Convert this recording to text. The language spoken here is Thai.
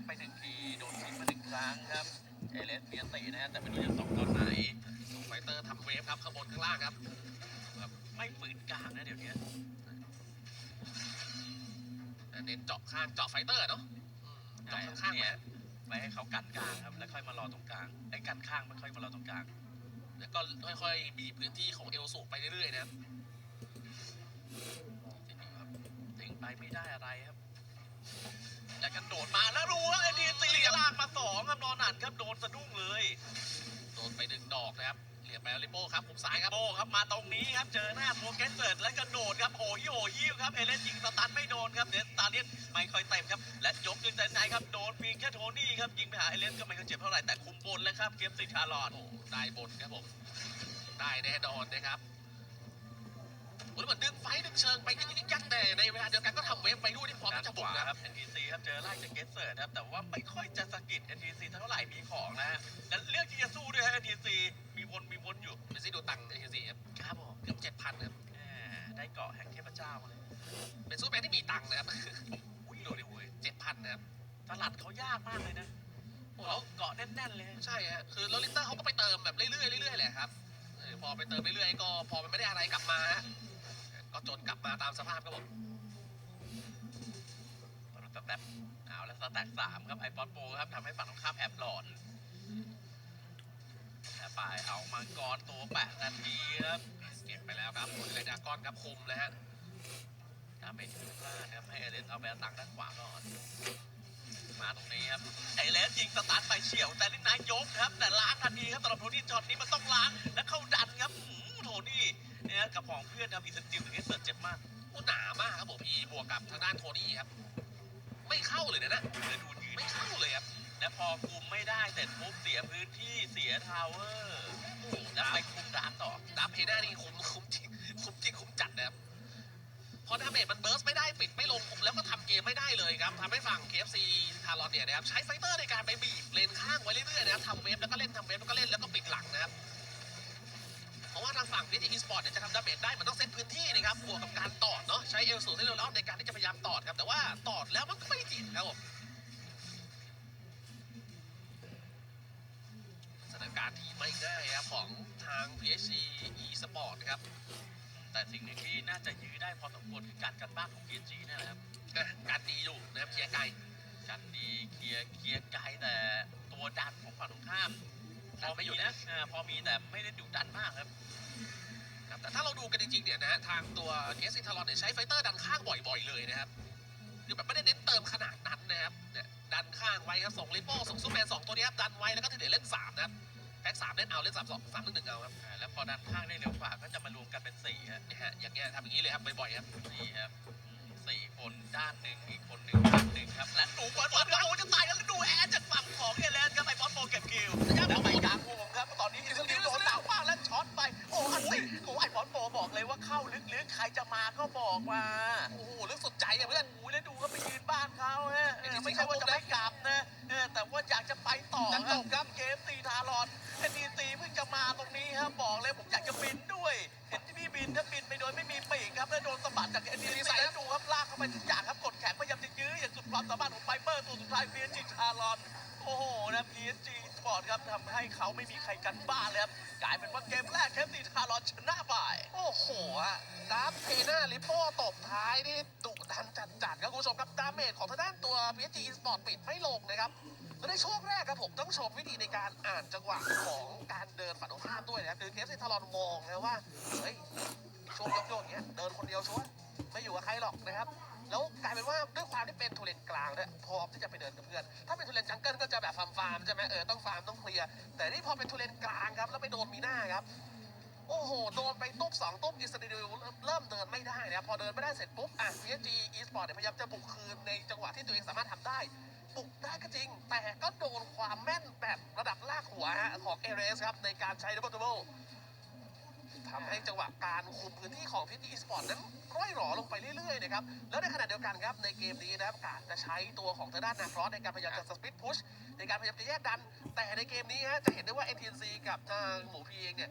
บไปหนึ่งทีโดนทิ้งมาหนึ่งครั้งครับเอเลสเมียนตีนะฮะแต่ไม่รู้จะส่งตอนไหนส่งไฟเตอร์ทำเวฟครับข้างบนข้างล่างครับไม่ปืนกลางนะเดี๋ยวนี้แต่เน้นเจาะข้างเจาะไฟเตอร์เนาะเจาะข้างเนี่ไว้ยไว้ให้เขากันกลางครับแล้วค่อยมารอตรงกลางไอ้กันข้างไม่ค่อยมารอตรงกลาง แล้วก็ค่อยๆบีบพื้นที่ของเอลสูไปเรื่อยๆนะครับจริงๆครับถึงไปไม่ได้อะไรครับ แล้วกันโดดมาแล้ว เหลี่ยมไปแล้วลิโป้ครับผมซ้ายครับโบครับมาตรงนี้ครับเจอหน้าโมเกรสเซิร์ตแล้วกระโดดครับโอ้ยโอ้ยิวครับเอเลนยิงสตันไม่โดนครับเดนสตาเลียนไม่ค่อยเต็มครับและยกขึ้นแต่ไหนครับโดนเพียงแค่โทนี่ครับยิงไปหาเอเลนก็ไม่ค่อยเจ็บเท่าไหร่แต่คุมบนแล้วครับเกมสิชาร์ลอตโอ้ได้บนครับผมได้แน่นอนนะครับ โอ้ยเหมือนดึงไฟดึงเชิงไปยิงยิงยักแต่ในเวลาเดียวกันก็ทำเวฟไปด้วยที่พร้อมที่จะบุกนะครับ NTC ครับเจอไล่จากเกสเซิร์ตครับแต่ว่าไม่ค่อยจะสะกิด NTC เท่าไหร่มีของนะฮะและเลือกที่จะสู้ด้วยฮะ NTC มีวนมีวนอยู่เมสซี่ดูตังค์เอซีครับครับผมเกือบเจ็ดพันครับแหมได้เกาะแห่งเทพเจ้ามาเลย เป็นซูเปอร์แมนที่มีตังค์นะครับอุ้ยดูดิเว้ยเจ็ดพันนะครับตลาดเขายากมากเลยนะโอ้เขาเกาะแน่นๆเลย ใช่ฮะคือแล้วลิตเตอร์เขาก็ไปเติมแบบเรื่อยๆเรื่อยๆแหละครับเออพอไปเติมเรื่อยๆก็พอมันไม่ได้อะไรกลับมาฮะ ก็จนกลับมาตามสภาพครับผมตอนนั้นสแต็ปเอาแล้วสแต็กสามครับไอปอนโปครับทำให้ฝั่งตรงข้ามแอบหลอนแอบไปเอามังกรตัวแปดนาทีครับเก็บไปแล้วครับผลเลยดากอนครับคุมนะฮะดาเมจพลาดครับให้เอเลสเอาไปตังด้านขวาก่อนมาตรงนี้ครับเอเลสยิงสตาร์ทไปเฉียวแต่ลินนายยกครับ แต่ล้างทันทีครับสำหรับโทนี่ช็อตนี้มันต้องล้างและเข้าดันครับโทนี่ เนี่ยกับของเพื่อนทำอีสติลถึงให้เสิร์เจ็บมากโอ้หนามากครับผมพี่บวกกับทางด้านโทนี่ครับ ไม่เข้าเลยนะนะเลยดูยืนไม่เข้าเลยครับ และพอคุมไม่ได้เสร็จปุ๊บเสียพื้นที่เสียทาวเวอร์โอ้โหแล้วไปคุมดาร์กต่อดาบเพน่านี่คุมคุมจริงคุมจริงคุมจัดนะครับพอดาเมจมันเบิร์สไม่ได้ปิดไม่ลงแล้วก็ทำเกมไม่ได้เลยครับทำให้ฝั่ง KFC ทารอนเนี่ยนะครับใช้ไฟเตอร์ในการไปบีบเลนข้างไว้เรื่อยๆนะครับทำเวฟแล้วก็เล่นทำเวฟแล้วก็เล่นแล้วก็ปิดหลังนะครับ ราะว่าทางฝั่งพีทีสปอร์ตเนี่ยจะทำดาเมจได้มันต้องเซตพื้นที่นะครับบวกกับการตอดเนาะใช้เอลสูที่เร็วๆในการที่จะพยายามตอดครับแต่ว่าตอดแล้วมันก็ไม่จิตครับผมสถานการณ์ที่ไม่ง่ายครับของทาง PSG eSport นะครับแต่สิ่งหนึ่งที่น่าจะยื้อได้พอสมควรคือการกันบ้านของ PSG นี่แหละครับการดีอยู่นะครับเคลียร์ไกลกันดีเคลียร์เคลียร์ไกลแต่ตัวดันของฝั่งตรงข้ามพอไม่อยู่นะพอมีแต่ไม่ได้ดุดันมาก เราดูกันจริงๆเนี่ยนะฮะทางตัวเกสซิทารอนเนี่ยใช้ไฟเตอร์ดันข้างบ่อยๆเลยนะครับคือแบบไม่ได้เน้นเติมขนาดนั้นนะครับเนี่ยดันข้างไว้ครับส่งลิโป้ส่งซูเปอร์แมนสองตัวนี้ครับดันไว้แล้วก็ที่เหลือเล่นสามนะครับแพ็กสามเล่นเอาเล่นสามสองสามหนึ่งหนึ่งเอาครับอ่าแล้วพอดันข้างได้เร็วกว่าก็จะมารวมกันเป็นสี่ฮะเนี่ยฮะอย่างเงี้ยทำอย่างนี้เลยครับบ่อยๆครับนี่ครับอืมสี่คนด้านหนึ่งอีกคนหนึ่งด้านหนึ่งครับและดูบอลบอลครับโอ้จะตายแล้วดูแอร์จากฝั่งของเอเลนครับไอ้บอลโปเก็บคิวแล้วไปกลางว อะเพื่อนโอ้ยแล้วดูก็ไปยืนบ้านเขาฮะเออไม่ใช่ว่าจะไม่กลับนะเออแต่ว่าอยากจะไปต่อจะจบครับเกมตีทารอนเอ็นดีซีเพิ่งจะมาตรงนี้ครับบอกเลยผมอยากจะบินด้วย เห็นที่พี่บินถ้าบินไปโดยไม่มีปีกครับแล้วโดนสะบัดจากเอ็นดีซีแล้วดูครับลากเข้าไปทุกอย่างครับกดแขนพยายามจะยื้ออย่างสุดความสามารถของไฟเบอร์ตัวสุดท้ายพีเอจีทารอนโอ้โหนะพีเอจีสปอร์ตครับทำให้เขาไม่มีใครกันบ้านเลยครับกลายเป็นว่าเกมแรกเคมตีทารอนชนะไปโอ้โหอะดาร์ฟเพน่าลิโป้ตบท้ายนี่ ดุดันจัดๆครับคุณผู้ชมครับดาเมจของทางด้านตัว PSG Sport ปิดไม่ลงนะครับแล้วในช่วงแรกครับผมต้องชมวิธีในการอ่านจังหวะของการเดินฝั่งตรงข้ามด้วยนะครับคือเคสที่ทารอนมองนะว่าเฮ้ยช่วงโยกๆอย่างเงี้ยเดินคนเดียวชัวร์ไม่อยู่กับใครหรอกนะครับแล้วกลายเป็นว่าด้วยความที่เป็นทุเรนกลางเนี่ยพร้อมที่จะไปเดินกับเพื่อน ถ้าเป็นทุเรนจังเกิลก็จะแบบฟาร์มฟาร์มๆใช่ไหมเออต้องฟาร์มต้องเคลียร์แต่นี่พอเป็นทุเรนกลางครับแล้วไปโดนมีหน้าครับ โอ้โห โดนไปตุ๊บสองตุ๊บอิสราเอลเริ่มเดินไม่ได้นะพอเดินไม่ได้เสร็จปุ๊บอะ PSG Esport เนี่ยพยายามจะบุกคืนในจังหวะที่ตัวเองสามารถทำได้ บุกได้ก็จริง แต่ก็โดนความแม่นแบบระดับลากหัวฮะของเอเรสครับ ในการใช้ดับเบิลดับเบิลทำให้จังหวะการคุมพื้นที่ของ PSG Esport นั้นร่อยหรอลงไปเรื่อยๆนะครับ แล้วในขณะเดียวกันครับในเกมนี้นะครับกาจะใช้ตัวของทางด้านนาครอสในการพยายามจะสปิดพุชในการพยายามจะแยกดัน แต่ในเกมนี้ฮะจะเห็นได้ว่า NTNC กับทางหมูพีเองเนี่ย